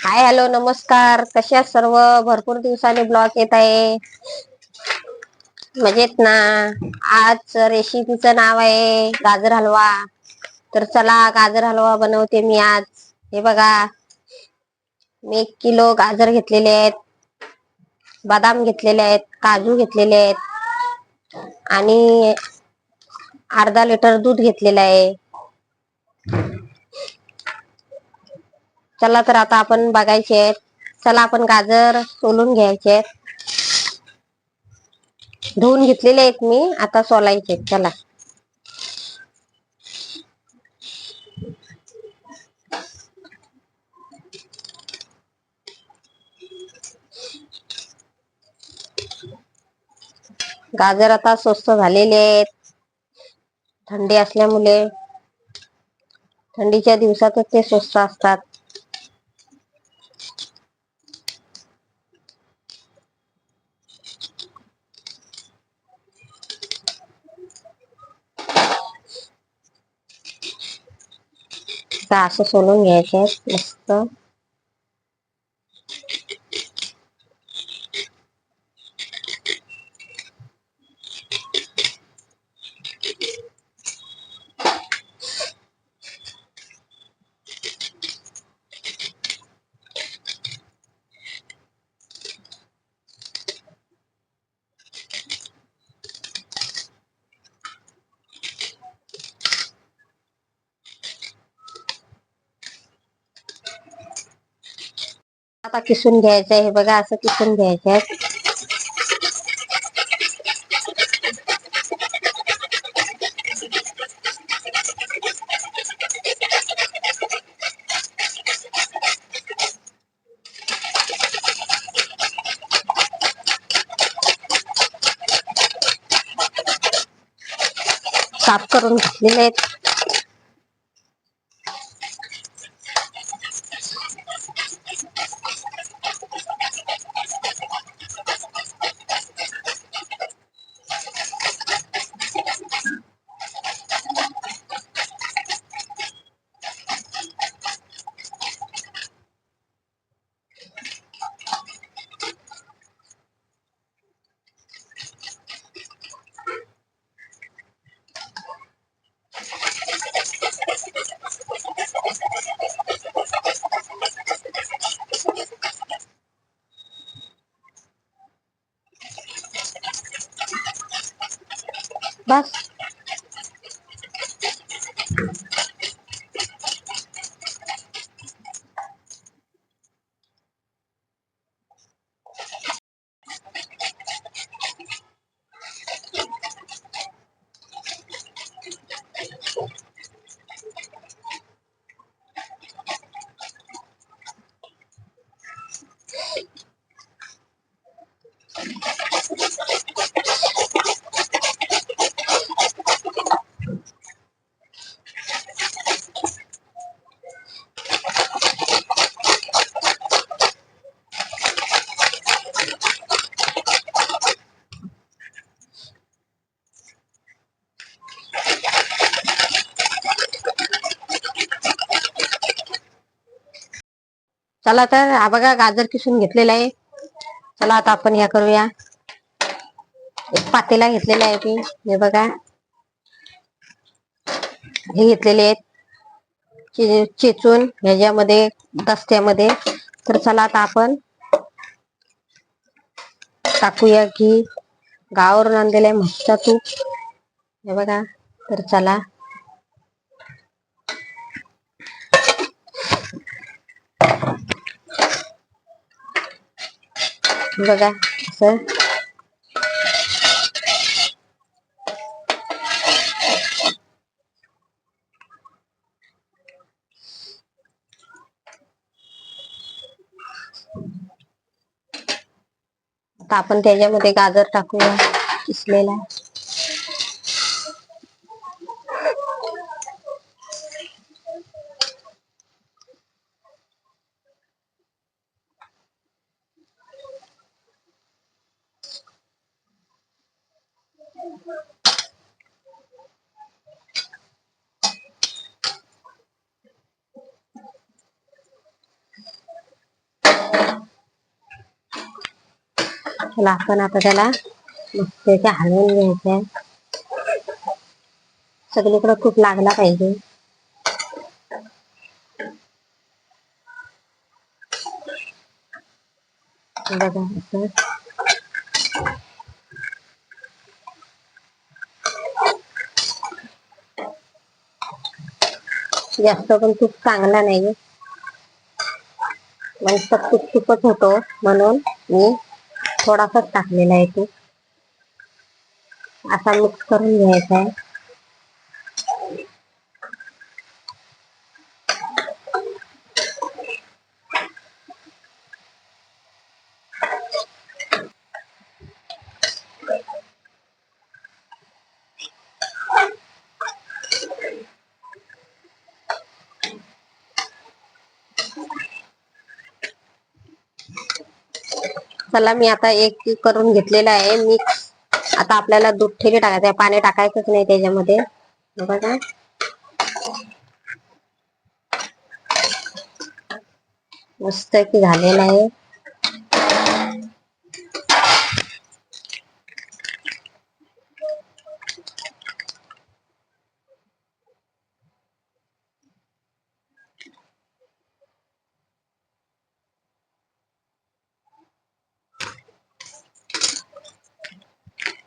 Hi hello नमस्कार. कशा सर्व? भरपूर दिवसाने ब्लॉग येत आहे. मजेत ना? आज रेसिपीचं नाव आहे गाजर हलवा. तर चला गाजर हलवा बनवते मी आज. हे बघा. मी एक किलो गाजर घेतलेले आहेत. बदाम घेतलेले आहेत. काजू घेतलेले आहेत. आणि अर्धा लिटर दूध घेतलेलं आहे. चला तर आता आपण बघायचे आहेत. चला आपण गाजर सोलून घ्यायचे आहेत. धुवून घेतलेले आहेत मी आता सोलायचे आहेत. चला. गाजर आता स्वस्त झालेले आहेत. थंडी असल्यामुळे थंडीच्या दिवसातच ते स्वस्त असतात. असं सोलून घ्यायचे मस्त आता किसून घ्यायचं आहे बघा असं किसून साफ़ करून आहेत Vas. चला तर हा बघा गाजर किसून घेतलेला आहे. चला आता आपण ह्या करूया. एक पातेला घेतलेला आहे ती. हे बघा. हे घेतलेले आहेत. चे- चेचून ह्याच्यामध्ये दस्त्यामध्ये. तर चला आता आपण टाकूया की गावावरून आणलेलं आहे म्हशीचा तूप. हे बघा. तर चला. बघा असं. आपण त्याच्यामध्ये गाजर टाकूया किसलेला. चला आपण आता त्याला मस्त त्याच्या हलवून घ्यायचंय सगळीकडे खूप लागला पाहिजे. बघा असं जास्त पण खूप चांगला नाही मस्त तूप खूपच होतो म्हणून मी थोडासाच टाकलेला आहे तो. असा मिक्स करून घ्यायचा आहे. चला मी आता एक करून घेतलेला आहे. मी आता आपल्याला दूध ठेवी टाकायचं आहे. पाणी टाकायचंच नाही त्याच्यामध्ये. बघा. मस्त की झालेलं आहे.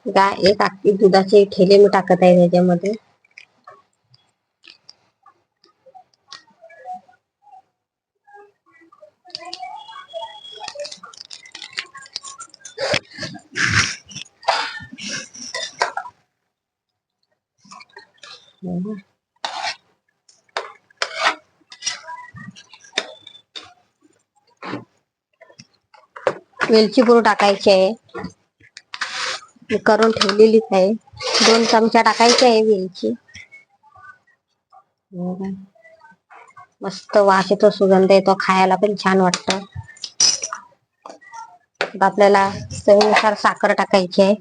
गाय एक आखी दुधाचे ठेले मी टाकत आहे त्याच्यामध्ये. वेलची पूर टाकायची आहे. करून ठेवलेलीच आहे. दोन चमचा टाकायचे आहे वेलची. मस्त वास येतो सुगंध येतो खायला पण छान वाटत. आपल्याला चवीनुसार साखर टाकायची आहे.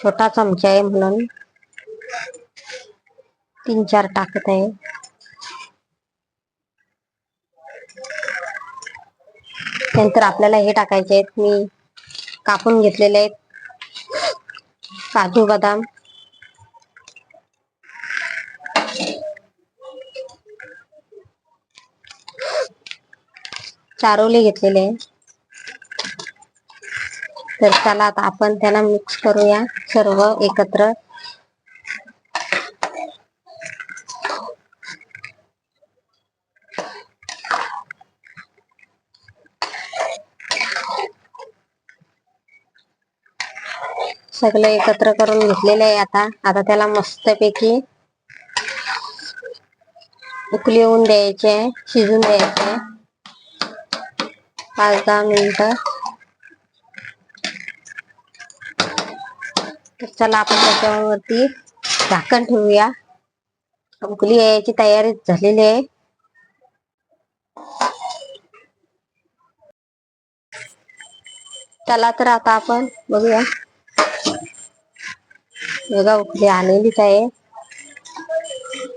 छोटा चमचा आहे म्हणून. तीन चार टाकत आहे. नंतर आपल्याला हे टाकायचे आहेत. मी कापून घेतलेले आहेत. काजू बदाम. चारोले घेतलेले आहे तर चला आता आपण त्याला मिक्स करूया सर्व एकत्र. सगळं एकत्र करून घेतलेलं आहे आता. आता त्याला मस्तपैकी उकली येऊन द्यायचे शिजून द्यायचे. पाच दहा मिनिटं. तर चला आपण त्याच्यावरती झाकण ठेवूया. उकली यायची तयारी झालेली आहे. चला तर आता आपण बघूया. बघा उकळी आलेलीच आहे.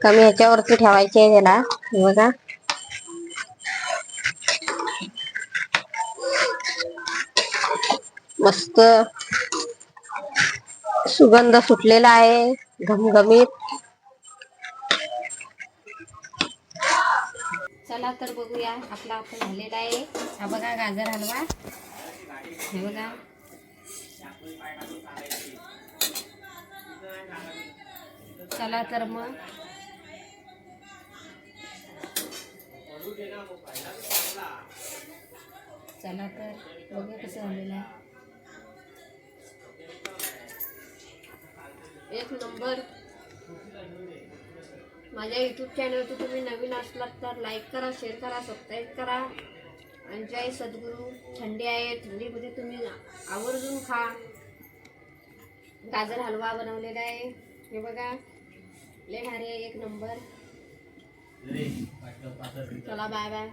कमी ह्याच्यावरती ठेवायची आहे त्याला बघा. मस्त सुगंध सुटलेला आहे घमघमीत. चला तर बघूया आपला आपण झालेला आहे. हा बघा गाजर हलवा. हे बघा. चला तर मग. चला तर. बघा कसं झालेलं आहे? एक नंबर. माझ्या युट्यूब चॅनलवर तुम्ही नवीन असलात तर लाईक करा शेअर करा सबस्क्राईब करा. आणि जय सद्गुरू. थंडी आहे थंडीमध्ये तुम्ही आवर्जून खा. गाजर हलवा बनवलेला आहे. हे बघा. लय भारी आहे एक नंबर. चला बाय बाय